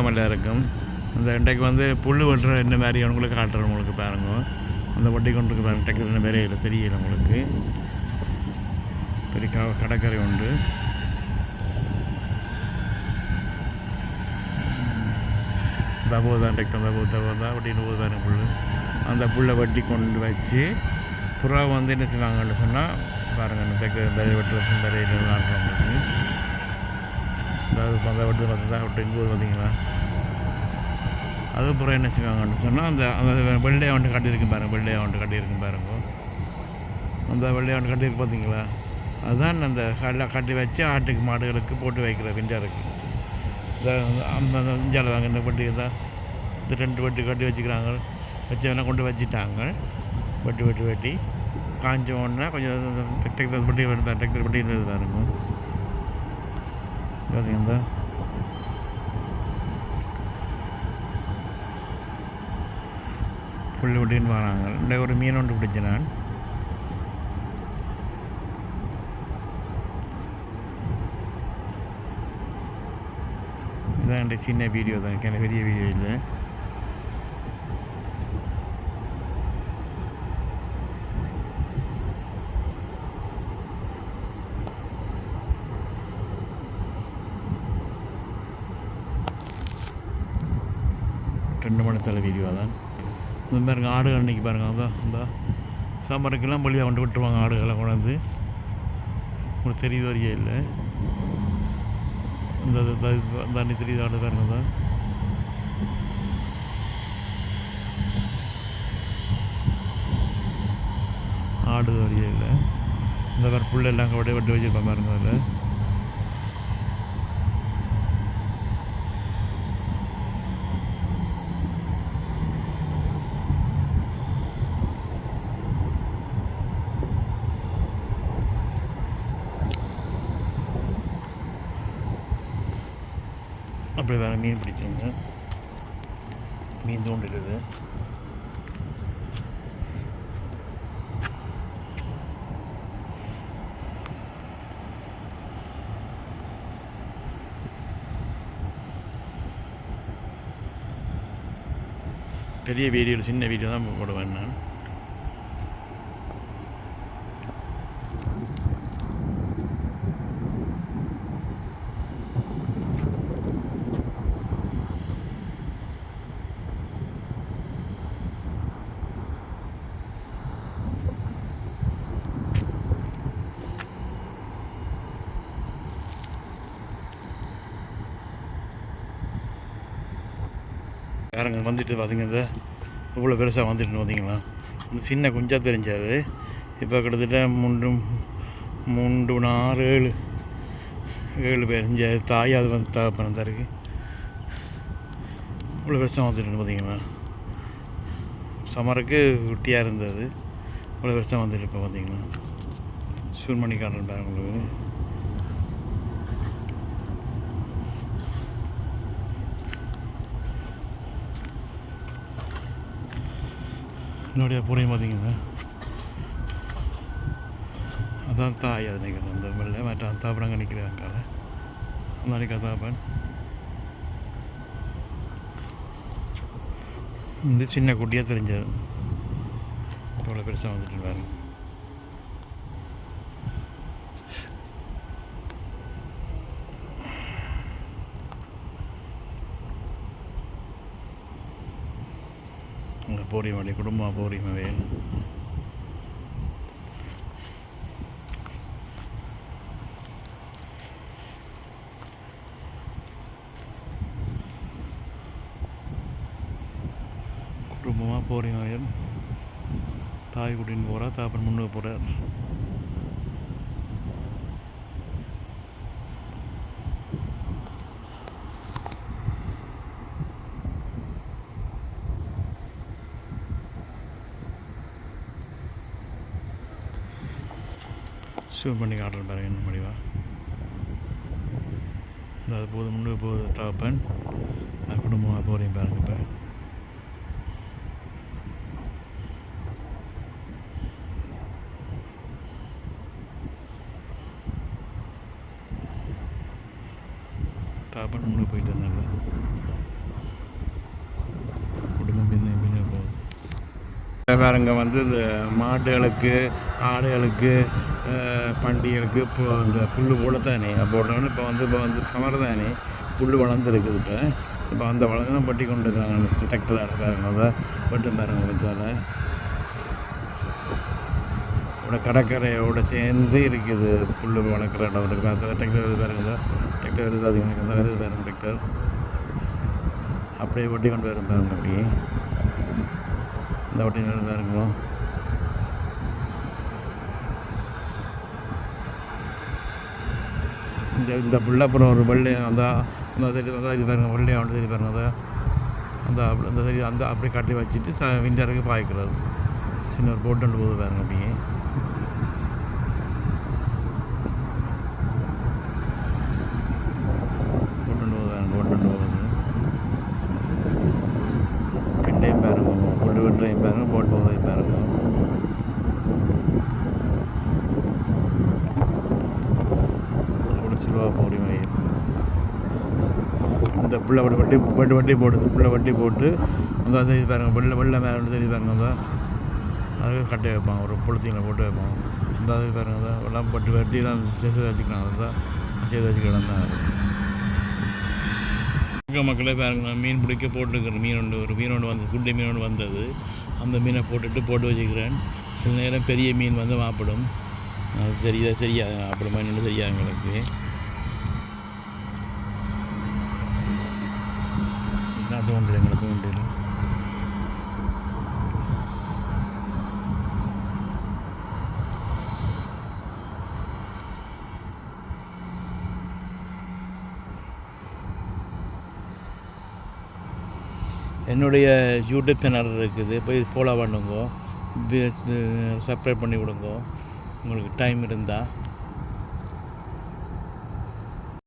மல்ல இருக்கும் அந்த இன்றைக்கு வந்து புல் வெட்டுற என்ன மாதிரி உங்களுக்கு காட்டுறேன் உங்களுக்கு பாருங்க. அந்த வட்டி கொண்டு இருக்கு பாருங்க. டக்கு என்ன வேற இல்லை தெரியல உங்களுக்கு. பெரிய க- கடற்கரை உண்டு. தபோதான் தான் தபோ தபோதா அப்படின்னு போதான புல் அந்த புல்லை வட்டி கொண்டு வச்சு புறா வந்து என்ன செய்வாங்கன்னு சொன்னால் பாருங்கள் இந்த டெக்டர் இந்த வெட்டுறது நிறைய நாட்கள் அது அந்த வெட்டு பார்த்து தான் விட்டு இங்கே பார்த்தீங்களா அதுக்கப்புறம் என்ன செய்வாங்கன்னு சொன்னால் அந்த அந்த வெள்ளையை வந்துட்டு கட்டியிருக்கு பாருங்கள் வெள்ளையை வந்துட்டு கட்டியிருக்கு பாருங்க அந்த வெள்ளையை வந்துட்டு கட்டியிருக்கு பார்த்தீங்களா அதுதான் அந்த கல்லை கட்டி வச்சு ஆட்டுக்கு மாடுகளுக்கு போட்டு வைக்கிற பிஞ்சாருக்கு அந்த அந்த இஞ்சால வாங்க இந்த வட்டி தான் இந்த ரெண்டு வட்டி கட்டி வச்சுக்கிறாங்க வச்சவெல்லாம் கொண்டு வச்சுட்டாங்க வெட்டி வெட்டி வெட்டி காஞ்ச உடனே கொஞ்சம் டெக்டர் பட்டி டெக்டர் பட்டி இருந்தது பாருங்க பார்த்தீங்களா ஃபுல் விட்டின்னு வராங்க இந்த ஒரு மீன் ஒன்று பிடிச்ச நான் இதான் என்கிட்ட சின்ன வீடியோ தான் எனக்கு பெரிய வீடியோ இல்லை ரெண்டு மணி தலை வீடியோ தான்? இந்த பாருங்க ஆடுகள் அன்றைக்கி பாருங்க அதான் இந்த. சம்மருக்கெல்லாம் வழியாக கொண்டு விட்டுருவாங்க ஆடுகளை கொண்டாந்து. உங்களுக்கு தெரியுது வரையே இல்லை. இந்த தண்ணி தெரியுது ஆடு பாருங்க தான் ஆடு வரையே இல்லை. இந்த மாதிரி புல்லெல்லாம் எல்லாம் அங்கே வெட்டி வச்சுருப்பேன் பாருங்க அதில். அப்படி வேறு மீன் பிடிக்கிறீங்க. மீன் தூண்டிடுது பெரிய வீடியோ சின்ன வீடியோ தான் போடுவேன் நான். யாருங்க வந்துட்டு பார்த்தீங்க இந்த இவ்வளோ பெருசாக வந்துட்டு பார்த்தீங்களா இந்த சின்ன குஞ்சாக தெரிஞ்சாது இப்போ கிட்டத்தட்ட மூன்று மூன்று நாலு ஏழு ஏழு பேர் தாயாக தாய் அது வந்து தகப்பனம் தான் இருக்குது இவ்வளோ பெருசாக வந்துட்டு பார்த்தீங்களா சமருக்கு குட்டியாக இருந்தது. இவ்வளோ பெருசாக வந்துட்டு இப்போ பார்த்தீங்களா சூர்மணி காட்டுறேன் உங்களுக்கு பின்னாடியே புரியும் பார்த்தீங்கன்னா அதான் தாய் அது நிற்கிறது அந்த வெள்ளை மற்ற அத்தாப்படம் நிற்கிறாங்க நாளைக்கு அத்தாப்பன் இந்த சின்ன குட்டியாக தெரிஞ்சது. இவ்வளோ பெருசாக வந்துட்டு பாருங்க உங்கள் போரிமலை குடும்பம் போரிமவே குடும்பமாக போகிறீங்க தாய் குட்டின்னு போகிறார் தாப்பன் முன்னுக்கு போகிறார் சூன் பண்ணி காட்டுறேன் பாருங்க என்ன முடிவா இந்த அது போது முன்னுக்கு போகுது தாப்பன் நான் குடும்பமாக போகிறேன் பாருங்க இப்போ தாப்பன் முன்னுக்கு போயிட்டு இருந்தாங்க பாருங்க வந்து இந்த மாடுகளுக்கு ஆடுகளுக்கு அஹ், பண்டிகளுக்கு இப்போ இந்த புல் போடத்தானே போடுறோன்னு இப்போ வந்து இப்போ வந்து சமர் தானே புல் வளர்ந்துருக்குது இப்போ இப்போ அந்த வளர்ந்து பட்டி கொண்டு இருக்காங்க டிராக்டர் பாருங்க அதை பட்டு பாருங்க வச்சால ഇവിടെ கடற்கரையோட சேர்ந்து இருக்குது புல் வளர்க்குற இடம் இருக்குது அந்த டிராக்டர் வருது பாருங்க டிராக்டர் வருது அது எனக்கு அந்த வருது பாருங்க டிராக்டர் இந்த ஒட்டி நின்று இருக்கும் இந்த இந்த பிள்ளை அப்புறம் ஒரு வெள்ளை அந்த அந்த சரி அந்த இது பாருங்க வெள்ளை அவன் சரி பாருங்க அதை அந்த அப்படி- அந்த சரி அந்த அப்படியே கட்டி வச்சுட்டு ச விண்டருக்கு பாய்க்கிறது. சின்ன ஒரு போட்டு போகுது பாருங்க அப்படியே போட்டுண்டு போகுது போட்டுண்டு போகுது பிண்டையும் பாருங்க புல்லு வெட்டுறையும் பாருங்க போட்டு போகுதையும் பாருங்க போடி இந்த புள்ள வட்டி வட்டி வட்டி வட்டி போட்டு புள்ள வட்டி போட்டு அந்த செய்து பாருங்க வெள்ளை வெள்ளை மேலே செய்தி பாருங்க அந்த அதுக்கு கட்டி வைப்பான் ஒரு பொழுத்திங்களை போட்டு வைப்பான் அந்த அது பாருங்க தான் எல்லாம் பட்டு வெட்டிலாம் செய்து வச்சுக்கலாம் அதுதான் செய்து வச்சுக்கலாம் தான் அது மக்களே பாருங்க மீன் பிடிக்க போட்டுருக்கிறேன் மீன் ஒன்று ஒரு மீன் ஒன்று வந்து குட்டி மீன் ஒன்று வந்தது. அந்த மீனை போட்டுட்டு போட்டு வச்சுக்கிறேன். சில நேரம் பெரிய மீன் வந்து மாப்பிடும். அது சரியா சரியா அப்புறமா நின்று சரியா எங்களுக்கு. நான் தோன்றேன் எங்களை தோன்றேன் என்னுடைய யூடியூப் சேனல் இருக்குது. போய் ஃபாலோ பண்ணுங்க. சப்ஸ்கிரைப் பண்ணி விடுங்க. உங்களுக்கு டைம் இருந்தால்